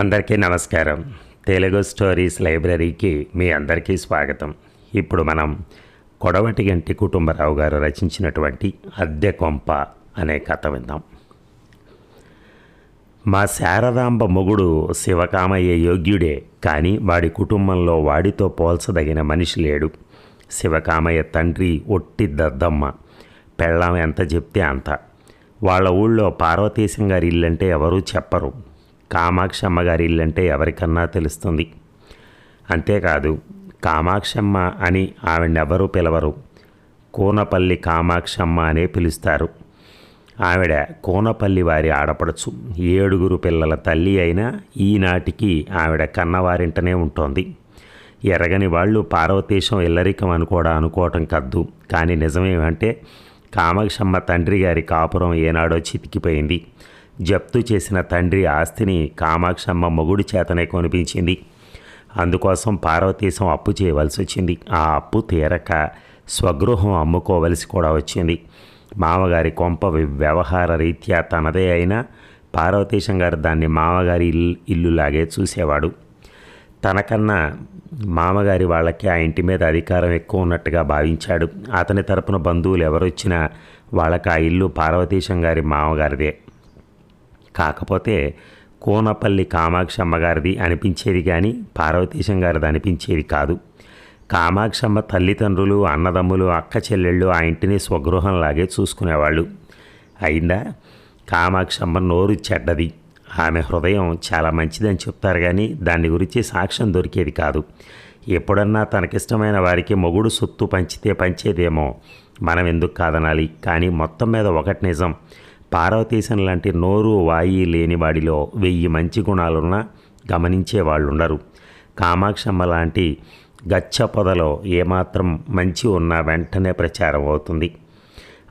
అందరికీ నమస్కారం. తెలుగు స్టోరీస్ లైబ్రరీకి మీ అందరికీ స్వాగతం. ఇప్పుడు మనం కొడవటి గంటి కుటుంబరావు గారు రచించినటువంటి అద్దె కొంప అనే కథ విందాం. మా శారదాంబ మొగుడు శివకామయ్య యోగ్యుడే కానీ వాడి కుటుంబంలో వాడితో పోల్చదగిన మనిషి లేడు. శివకామయ్య తండ్రి ఒట్టి దద్దమ్మ. పెళ్ళాం ఎంత చెప్తే అంత. వాళ్ళ ఊళ్ళో పార్వతీశం గారి ఇల్లంటే ఎవరూ చెప్పరు. కామాక్షమ్మ గారి ఇల్లంటే ఎవరికన్నా తెలుస్తుంది. అంతేకాదు కామాక్షమ్మ అని ఆవిడెవరూ పిలవరు. కోనపల్లి కామాక్షమ్మ అనే పిలుస్తారు. ఆవిడ కోనపల్లి వారి ఆడపడచ్చు ఏడుగురు పిల్లల తల్లి అయినా ఈనాటికి ఆవిడ కన్నవారింటనే ఉంటోంది. ఎరగని వాళ్ళు పార్వతీశం ఇల్లరికం అని కూడా అనుకోవటం కద్దు. కానీ నిజమేమంటే కామాక్షమ్మ తండ్రి గారి కాపురం ఏనాడో చితికిపోయింది. జప్తు చేసిన తండ్రి ఆస్తిని కామాక్షమ్మ మొగుడి చేతనే కొనిపించింది. అందుకోసం పార్వతీశం అప్పు చేయవలసి వచ్చింది. ఆ అప్పు తీరక స్వగృహం అమ్ముకోవలసి కూడా వచ్చింది. మామగారి కొంప వ్యవహార రీత్యా తనదే అయినా పార్వతీశం గారు దాన్ని మామగారి ఇల్లు ఇల్లులాగే చూసేవాడు. తనకన్నా మామగారి వాళ్ళకి ఆ ఇంటి మీద అధికారం ఎక్కువ ఉన్నట్టుగా భావించాడు. అతని తరపున బంధువులు ఎవరొచ్చినా వాళ్ళకి ఆ ఇల్లు పార్వతీశం గారి మామగారిదే. కాకపోతే కూనపల్లి కామాక్షమ్మ గారిది అనిపించేది కానీ పార్వతీశం గారిది అనిపించేది కాదు. కామాక్షమ్మ తల్లిదండ్రులు అన్నదమ్ములు అక్క చెల్లెళ్ళు ఆ ఇంటిని స్వగృహంలాగే చూసుకునేవాళ్ళు. అయిందా? కామాక్షమ్మ నోరు చెడ్డది. ఆమె హృదయం చాలా మంచిదని చెప్తారు కానీ దాని గురించి సాక్ష్యం దొరికేది కాదు. ఎప్పుడన్నా తనకిష్టమైన వారికి మొగుడు సొత్తు పంచితే పంచేదేమో. మనం ఎందుకు కాదనాలి? కానీ మొత్తం మీద ఒకటి నిజం. పార్వతీశం లాంటి నోరు వాయి లేని వాడిలో వెయ్యి మంచి గుణాలున్నా గమనించే వాళ్ళు ఉండరు కామాక్షమ్మ లాంటి గచ్చ పొదలో ఏమాత్రం మంచి ఉన్నా వెంటనే ప్రచారం అవుతుంది.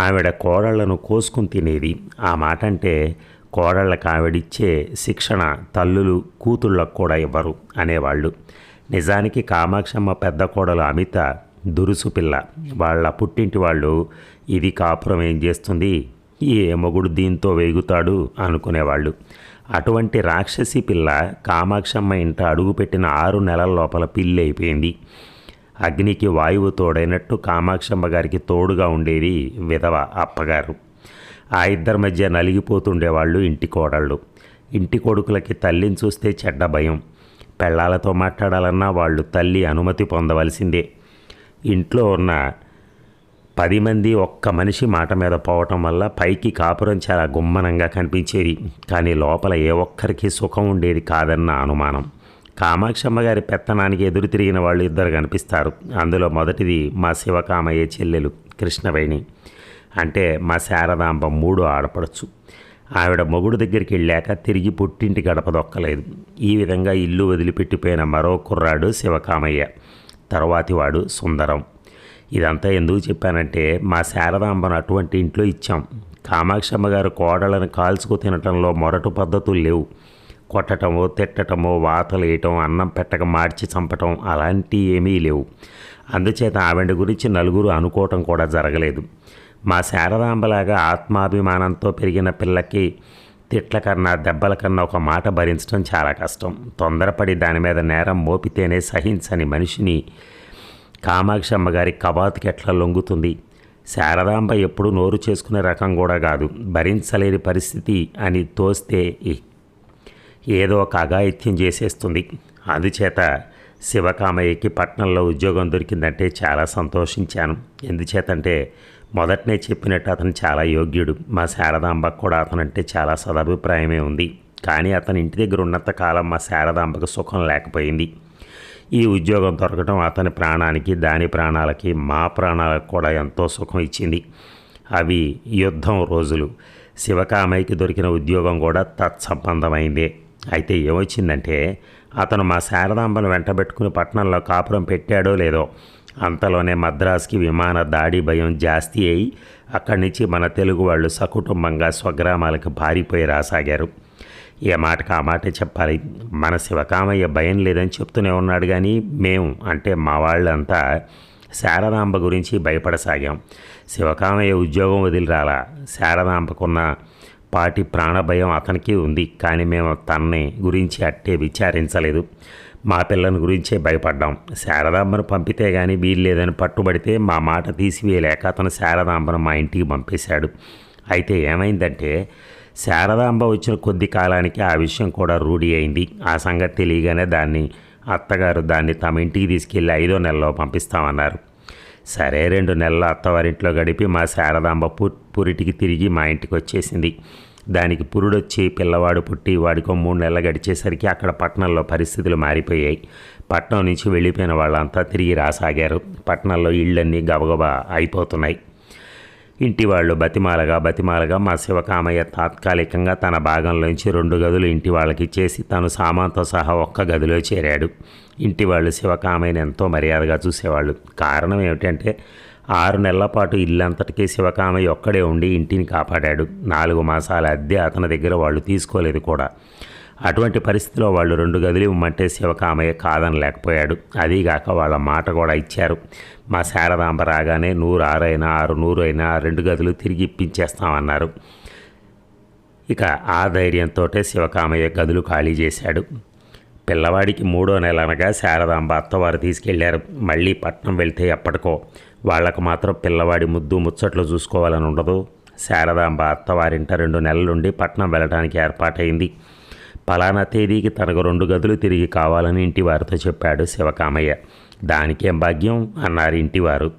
ఆవిడ కోడళ్ళను కోసుకుని తినేది. ఆ మాట అంటే కోడళ్ళకు ఆవిడిచ్చే శిక్షణ తల్లులు కూతుళ్ళకు కూడా ఇవ్వరు అనేవాళ్ళు. నిజానికి కామాక్షమ్మ పెద్ద కోడలు అమిత దురుసు పిల్ల. వాళ్ళ పుట్టింటి వాళ్ళు ఇది కాపురం ఏం చేస్తుంది? ఏ మొగుడు దీంతో వేగుతాడు అనుకునేవాళ్ళు. అటువంటి రాక్షసి పిల్ల కామాక్షమ్మ ఇంట అడుగుపెట్టిన ఆరు నెలల లోపల పిల్లి అయిపోయింది అగ్నికి వాయువు తోడైనట్టు కామాక్షమ్మ గారికి తోడుగా ఉండేది విధవ అప్పగారు. ఆ ఇద్దరి మధ్య నలిగిపోతుండేవాళ్ళు ఇంటి కోడళ్ళు. ఇంటి కొడుకులకి తల్లిని చూస్తే చెడ్డ భయం. పెళ్ళాలతో మాట్లాడాలన్నా వాళ్ళు తల్లి అనుమతి పొందవలసిందే. ఇంట్లో ఉన్న పది మంది ఒక్క మనిషి మాట మీద పోవటం వల్ల పైకి కాపురం చాలా గుమ్మనంగా కనిపించేది. కానీ లోపల ఏ ఒక్కరికి సుఖం ఉండేది కాదన్న అనుమానం. కామాక్షమ్మ గారి పెత్తనానికి ఎదురు తిరిగిన వాళ్ళు ఇద్దరు కనిపిస్తారు. అందులో మొదటిది మా శివకామయ్య చెల్లెలు కృష్ణవేణి. అంటే మా శారదాంబ మూడు ఆడపడచ్చు ఆవిడ మొగుడు దగ్గరికి వెళ్ళాక తిరిగి పుట్టింటి గడప దొక్కలేదు. ఈ విధంగా ఇల్లు వదిలిపెట్టిపోయిన మరో కుర్రాడు శివకామయ్య. తర్వాతి వాడు సుందరం. ఇదంతా ఎందుకు చెప్పానంటే మా శారదాంబను అటువంటి ఇంట్లో ఇచ్చాం. కామాక్షమ్మ గారు కోడలను కాల్చుకు తినటంలో మొరటు పద్ధతులు లేవు. కొట్టటమో తిట్టటమో వాతలు వేయటం అన్నం పెట్టక మార్చి చంపటం అలాంటివి ఏమీ లేవు. అందుచేత ఆవిడ గురించి నలుగురు అనుకోవటం కూడా జరగలేదు. మా శారదాంబలాగా ఆత్మాభిమానంతో పెరిగిన పిల్లకి తిట్ల కన్నా దెబ్బల కన్నా ఒక మాట భరించడం చాలా కష్టం. తొందరపడి దాని మీద నేరం మోపితేనే సహించని మనిషిని కామాక్షి అమ్మగారి కబాతుకి ఎట్లా లొంగుతుంది? శారదాంబ ఎప్పుడు నోరు చేసుకునే రకం కూడా కాదు. భరించలేని పరిస్థితి అని తోస్తే ఏదో ఒక అఘాయిత్యం చేసేస్తుంది. అందుచేత శివకామయ్యకి పట్నంలో ఉద్యోగం దొరికిందంటే చాలా సంతోషించాను. ఎందుచేతంటే మొదటనే చెప్పినట్టు అతను చాలా యోగ్యుడు. మా శారదాంబకు కూడా అతనంటే చాలా సదభిప్రాయమే ఉంది. కానీ అతని ఇంటి దగ్గర ఉన్నంత కాలం మా శారదాంబకు సుఖం లేకపోయింది. ఈ ఉద్యోగం దొరకడం అతని ప్రాణానికి దాని ప్రాణాలకి మా ప్రాణాలకు కూడా ఎంతో సుఖం ఇచ్చింది. అవి యుద్ధం రోజులు. శివకామయ్యకి దొరికిన ఉద్యోగం కూడా తత్సంబంధమైందే. అయితే ఏమొచ్చిందంటే అతను మా శారదాంబను వెంటబెట్టుకుని పట్టణంలో కాపురం పెట్టాడో లేదో అంతలోనే మద్రాసుకి విమాన దాడి భయం జాస్తి అయి అక్కడి నుంచి మన తెలుగు వాళ్ళు సకుటుంబంగా స్వగ్రామాలకు పారిపోయి రాసాగారు. ఏ మాటకు ఆ మాటే చెప్పాలి? మన శివకామయ్య భయం లేదని చెప్తూనే ఉన్నాడు కానీ మేము అంటే మా వాళ్ళంతా శారదాంబ గురించి భయపడసాగాం. శివకామయ్య ఉద్యోగం వదిలి రాలా శారదాంబకున్న పాటి ప్రాణభయం అతనికి ఉంది కానీ మేము తనని గురించి అట్టే విచారించలేదు. మా పిల్లని గురించే భయపడ్డాం. శారదాంబను పంపితే కానీ వీల్లేదని పట్టుబడితే మా మాట తీసివేయలేక అతను శారదాంబను మా ఇంటికి పంపేశాడు. అయితే ఏమైందంటే శారదాంబ వచ్చిన కొద్ది కాలానికి ఆ విషయం కూడా రూఢి అయింది. ఆ సంగతి తెలియగానే దాన్ని అత్తగారు దాన్ని తమ ఇంటికి తీసుకెళ్ళి ఐదో నెలలో పంపిస్తామన్నారు. సరే రెండు నెలలు అత్తవారింట్లో గడిపి మా శారదాంబ పు పురిటికి తిరిగి మా ఇంటికి వచ్చేసింది. దానికి పురుడొచ్చి పిల్లవాడు పుట్టి వాడికో మూడు నెలలు గడిచేసరికి అక్కడ పట్టణంలో పరిస్థితులు మారిపోయాయి. పట్నం నుంచి వెళ్ళిపోయిన వాళ్ళంతా తిరిగి రాసాగారు. పట్టణంలో ఇళ్ళన్నీ గబగబా అయిపోతున్నాయి. ఇంటి వాళ్ళు బతిమాలగా బతిమాలగా మా శివకామయ్య తాత్కాలికంగా తన భాగంలోంచి రెండు గదులు ఇంటి వాళ్ళకి ఇచ్చేసి తను సామాన్తో సహా ఒక్క గదిలో చేరాడు. ఇంటి వాళ్ళు శివకామయ్యని ఎంతో మర్యాదగా చూసేవాళ్ళు. కారణం ఏమిటంటే ఆరు నెలల పాటు ఇల్లంతటికీ శివకామయ్య ఒక్కడే ఉండి ఇంటిని కాపాడాడు. నాలుగు మాసాల అద్దె అతని దగ్గర వాళ్ళు తీసుకోలేదు కూడా. అటువంటి పరిస్థితిలో వాళ్ళు రెండు గదులు ఇవ్వమంటే శివకామయ్య కాదనలేకపోయాడు. అదీగాక వాళ్ళ మాట కూడా ఇచ్చారు. మా శారదాంబ రాగానే నూరు ఆరైనా ఆరు నూరు అయినా రెండు గదులు తిరిగి ఇప్పించేస్తామన్నారు. ఇక ఆ ధైర్యంతో శివకామయ్య గదులు ఖాళీ చేశాడు. పిల్లవాడికి మూడో నెల అనగా శారదాంబ అత్తవారు తీసుకెళ్ళారు. మళ్ళీ పట్నం వెళ్తే ఎప్పటికో వాళ్ళకు మాత్రం పిల్లవాడి ముద్దు ముచ్చట్లు చూసుకోవాలని ఉండదు శారదాంబ అత్తవారింట రెండు నెలలుండి పట్నం వెళ్ళడానికి ఏర్పాటైంది పలానా తేదీకి తనకు రెండు గదులు తిరిగి కావాలని ఇంటి వారితో చెప్పాడు శివకామయ్య. దానికేం భాగ్యం? అన్నారు ఇంటివారు.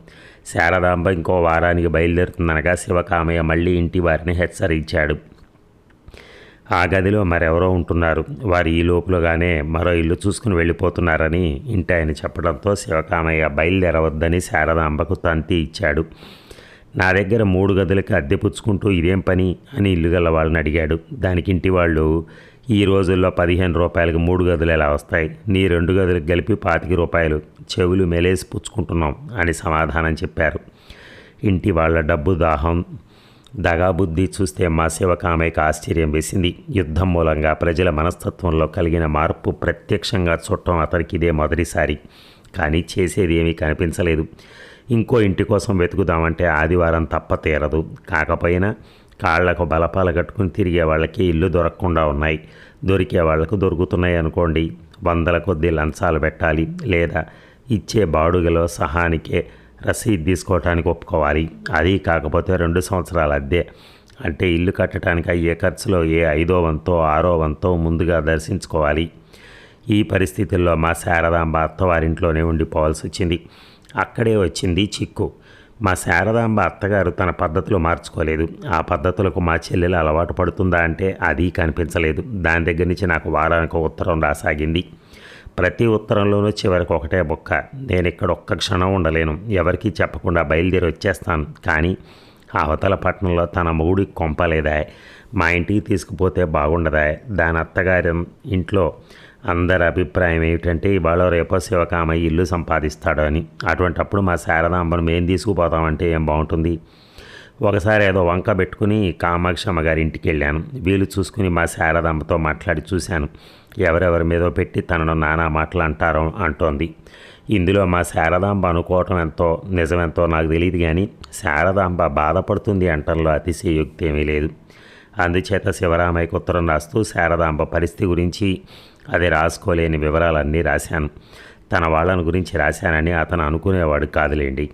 శారదాంబ ఇంకో వారానికి బయలుదేరుతుందనగా శివకామయ్య మళ్ళీ ఇంటి వారిని హెచ్చరించాడు. ఆ గదిలో మరెవరో ఉంటున్నారు. వారు ఈ లోపులుగానే మరో ఇల్లు చూసుకుని వెళ్ళిపోతున్నారని ఇంటి ఆయన చెప్పడంతో శివకామయ్య బయలుదేరవద్దని శారదాంబకు తంతి ఇచ్చాడు. నా దగ్గర మూడు గదులకి అద్దె పుచ్చుకుంటూ ఇదేం పని? అని ఇల్లు గల వాళ్ళని అడిగాడు. దానికి ఇంటి వాళ్ళు ఈ రోజుల్లో పదిహేను రూపాయలకి మూడు గదులు ఎలా వస్తాయి? నీ రెండు గదులకు కలిపి పాతిక రూపాయలు చెవులు మెలేసి పుచ్చుకుంటున్నాం అని సమాధానం చెప్పారు. ఇంటి వాళ్ళ డబ్బు దాహం దగాబుద్ధి చూస్తే మా శివకామయ్యకు ఆశ్చర్యం వేసింది. యుద్ధం మూలంగా ప్రజల మనస్తత్వంలో కలిగిన మార్పు ప్రత్యక్షంగా చుట్టం అతనికి ఇదే మొదటిసారి. కానీ చేసేది ఏమీ కనిపించలేదు. ఇంకో ఇంటి కోసం వెతుకుదామంటే ఆదివారం తప్ప తీరదు. కాకపోయినా కాళ్ళకు బలపాలు కట్టుకుని తిరిగే వాళ్ళకి ఇల్లు దొరకకుండా ఉన్నాయి. దొరికే వాళ్ళకు దొరుకుతున్నాయి అనుకోండి. వందల కొద్ది లంచాలు పెట్టాలి. లేదా ఇచ్చే బాడుగలో సహానికే రసీదు తీసుకోవటానికి ఒప్పుకోవాలి. అది కాకపోతే రెండు సంవత్సరాల అద్దె. అంటే ఇల్లు కట్టడానికి అయ్యే ఖర్చులో ఏ ఐదో వంతో ఆరో వంతో ముందుగా దర్శించుకోవాలి. ఈ పరిస్థితుల్లో మా శారదాంబ అత్తవారింట్లోనే ఉండిపోవాల్సి వచ్చింది. అక్కడే వచ్చింది చిక్కు. మా శారదాంబ అత్తగారు తన పద్ధతులు మార్చుకోలేదు. ఆ పద్ధతులకు మా చెల్లెలు అలవాటు పడుతుందా అంటే అది కనిపించలేదు. దాని దగ్గర నుంచి నాకు వారానికి ఉత్తరం రాసాగింది. ప్రతి ఉత్తరంలోనూ చివరికి ఒకటే బొక్క. నేను ఇక్కడ ఒక్క క్షణం ఉండలేను. ఎవరికీ చెప్పకుండా బయలుదేరి వచ్చేస్తాను. కానీ అవతల పట్టణంలో తన మొగుడికి కొంపలేదా మా ఇంటికి తీసుకుపోతే బాగుండదా దాని అత్తగారి ఇంట్లో అందరి అభిప్రాయం ఏమిటంటే ఇవాళ రేపో శివకామయ్య ఇల్లు సంపాదిస్తాడు అని. అటువంటప్పుడు మా శారదాంబను మేము తీసుకుపోతామంటే ఏం బాగుంటుంది? ఒకసారి ఏదో వంక పెట్టుకుని కామాక్షమ్మ గారి ఇంటికి వెళ్ళాను. వీలు చూసుకుని మా శారదాంబతో మాట్లాడి చూశాను. ఎవరెవరి మీదో పెట్టి తనను నానా మాటలు అంటారో అంటోంది. ఇందులో మా శారదాంబ అనుకోవటం ఎంతో నిజమెంతో నాకు తెలియదు కానీ శారదాంబ బాధపడుతుంది అంటంలో అతిశయోక్తి ఏమీ లేదు. అందుచేత శివరామయ్యకు ఉత్తరం రాస్తూ శారదాంబ పరిస్థితి గురించి అది రాసుకోలేని వివరాలన్నీ రాశాను. తన వాళ్ళని గురించి రాశానని అతను అనుకునేవాడు కాదులేండి.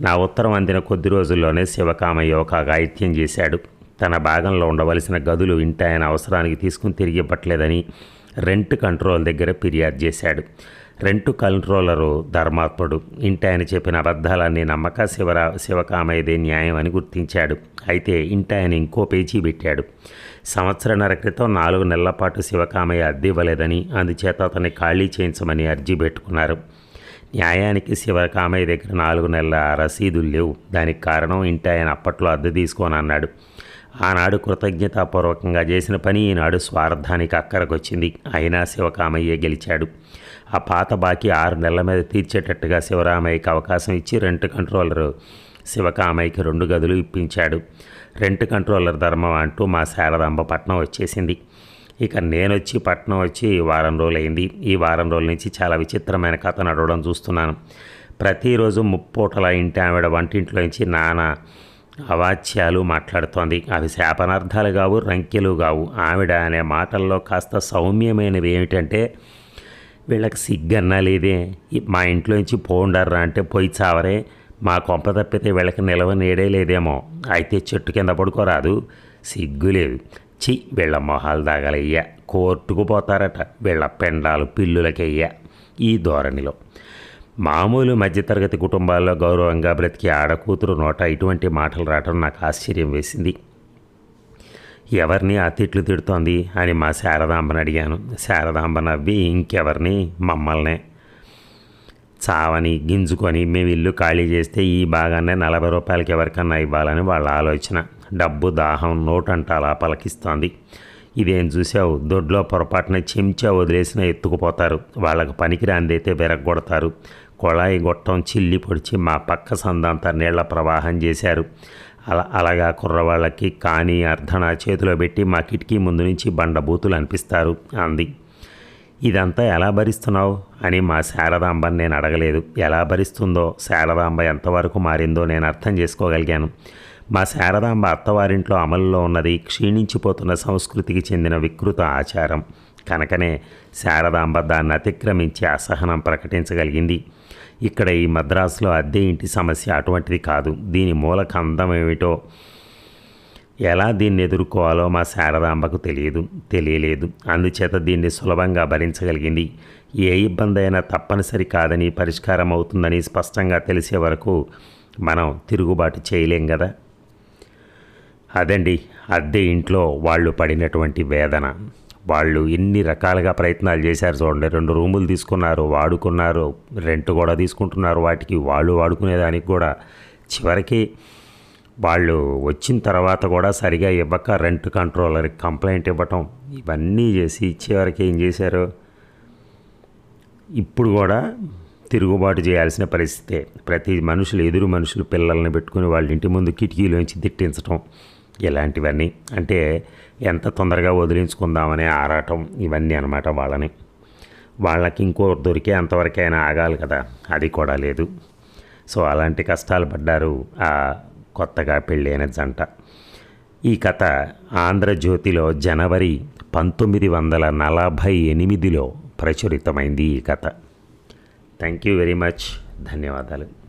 నా ఉత్తరం అందిన కొద్ది రోజుల్లోనే శివకామయ్య ఒక గాయత్యం చేశాడు. తన భాగంలో ఉండవలసిన గదులు ఇంటాయన అవసరానికి తీసుకుని తిరిగి ఇవ్వట్లేదని రెంట్ కంట్రోల్ దగ్గర ఫిర్యాదు చేశాడు. రెంటు కంట్రోలరు ధర్మాత్ముడు. ఇంటి ఆయన చెప్పిన అబద్ధాలన్నీ నమ్మక శివర శివకామయ్యదే న్యాయం అని గుర్తించాడు. అయితే ఇంటి ఆయన ఇంకో పేచీ పెట్టాడు. సంవత్సరన్నర క్రితం నాలుగు నెలల పాటు శివకామయ్య అద్దె ఇవ్వలేదని అందుచేత అతన్ని ఖాళీ చేయించమని అర్జీ పెట్టుకున్నారు. న్యాయానికి శివకామయ్య దగ్గర నాలుగు నెలల రసీదులు లేవు. దానికి కారణం ఇంటి ఆయన అప్పట్లో అద్దె తీసుకొని అన్నాడు. ఆనాడు కృతజ్ఞతాపూర్వకంగా చేసిన పని ఈనాడు స్వార్థానికి అక్కరకొచ్చింది. అయినా శివకామయ్యే గెలిచాడు. ఆ పాత బాకీ ఆరు నెలల మీద తీర్చేటట్టుగా శివరామయ్యకి అవకాశం ఇచ్చి రెంట్ కంట్రోలర్ శివకామయ్యకి రెండు గదులు ఇప్పించాడు. రెంట్ కంట్రోలర్ ధర్మం అంటూ మా శారదాంబ పట్నం వచ్చేసింది. ఇక నేను వచ్చి పట్నం వచ్చి వారం రోజులైంది. ఈ వారం రోజుల నుంచి చాలా విచిత్రమైన కథ నడవడం చూస్తున్నాను. ప్రతిరోజు ముప్పూటల ఇంటి ఆవిడ వంటింట్లో నుంచి నానా అవాచ్యాలు మాట్లాడుతోంది. అవి శాపనార్థాలు కావు రంకెలు కావు. ఆవిడ అనే మాటల్లో కాస్త సౌమ్యమైనవి ఏమిటంటే వీళ్ళకి సిగ్గన్నా లేదే. మా ఇంట్లోంచి పోండర్రా అంటే పోయి చావరే. మా కొంప తప్పితే వీళ్ళకి నిలవ నీడే లేదేమో. అయితే చెట్టు కింద పడుకోరాదు. సిగ్గు లేదు. చి వీళ్ళ మొహాలు దాగలయ్యా. కోర్టుకు పోతారట. వీళ్ళ పెండాలు పిల్లులకయ్యా. ఈ ధోరణిలో. మామూలు మధ్యతరగతి కుటుంబాల్లో గౌరవంగా బ్రతికి ఆడకూతురు నోట ఇటువంటి మాటలు రావటం నాకు ఆశ్చర్యం వేసింది. ఎవరిని ఆ తిట్లు తిడుతోంది అని మా శారదాంబని అడిగాను. శారదాంబ నవ్వి ఇంకెవరిని? మమ్మల్నే. చావని గింజుకొని మేము ఇల్లు ఖాళీ చేస్తే ఈ భాగాన్నే నలభై రూపాయలకి ఎవరికన్నా ఇవ్వాలని వాళ్ళ ఆలోచన. డబ్బు దాహం నోటంట అలా పలకిస్తోంది. ఇదేం చూసావు? దొడ్లో పొరపాటున చెంచా వదిలేసిన ఎత్తుకుపోతారు. వాళ్ళకి పనికిరాందైతే విరగొడతారు కొళాయి గొట్టం చిల్లి పొడిచి మా పక్క సందంతా నీళ్ళ ప్రవాహం చేశారు. అలా అలాగా కుర్రవాళ్ళకి కానీ అర్ధన చేతిలో పెట్టి మా కిటికీ ముందు నుంచి బండబూతులు అనిపిస్తారు అంది. ఇదంతా ఎలా భరిస్తున్నావు? అని మా శారదాంబని నేను అడగలేదు. ఎలా భరిస్తుందో శారదాంబ ఎంతవరకు మారిందో నేను అర్థం చేసుకోగలిగాను. మా శారదాంబ అత్తవారింట్లో అమలులో ఉన్నది క్షీణించిపోతున్న సంస్కృతికి చెందిన వికృత ఆచారం. కనుకనే శారదాంబ దాన్ని అతిక్రమించి అసహనం ప్రకటించగలిగింది. ఇక్కడ ఈ మద్రాసులో అద్దె ఇంటి సమస్య అటువంటిది కాదు. దీని మూల కందం ఏమిటో ఎలా దీన్ని ఎదుర్కోవాలో మా శారదాంబకు తెలియదు తెలియలేదు. అందుచేత దీన్ని సులభంగా భరించగలిగింది. ఏ ఇబ్బంది అయినా తప్పనిసరి కాదని పరిష్కారం అవుతుందని స్పష్టంగా తెలిసే వరకు మనం తిరుగుబాటు చేయలేం కదా అదండి అద్దె ఇంట్లో వాళ్ళు పడినటువంటి వేదన. వాళ్ళు ఎన్ని రకాలుగా ప్రయత్నాలు చేశారు చూడండి. రెండు రూములు తీసుకున్నారు వాడుకున్నారు రెంట్ కూడా తీసుకుంటున్నారు వాటికి వాళ్ళు వాడుకునేదానికి కూడా. చివరికి వాళ్ళు వచ్చిన తర్వాత కూడా సరిగా ఇవ్వక రెంట్ కంట్రోలర్కి కంప్లైంట్ ఇవ్వటం ఇవన్నీ చేసి చివరికి ఏం చేశారు? ఇప్పుడు కూడా తిరుగుబాటు చేయాల్సిన పరిస్థితే ప్రతి మనుషులు ఎదురు మనుషులు పిల్లల్ని పెట్టుకుని వాళ్ళ ఇంటి ముందు కిటికీలోంచి తిట్టించటం ఇలాంటివన్నీ. అంటే ఎంత తొందరగా వదిలించుకుందామనే ఆరాటం ఇవన్నీ అనమాట వాళ్ళని. వాళ్ళకి ఇంకో దొరికే అంతవరకైనా ఆగాలి కదా అది కూడా లేదు. సో అలాంటి కష్టాలు పడ్డారు ఆ కొత్తగా పెళ్ళైన జంట. ఈ కథ ఆంధ్రజ్యోతిలో జనవరి పంతొమ్మిది వందల నలభై ఎనిమిదిలో ప్రచురితమైంది ఈ కథ. Thank you very much. ధన్యవాదాలు.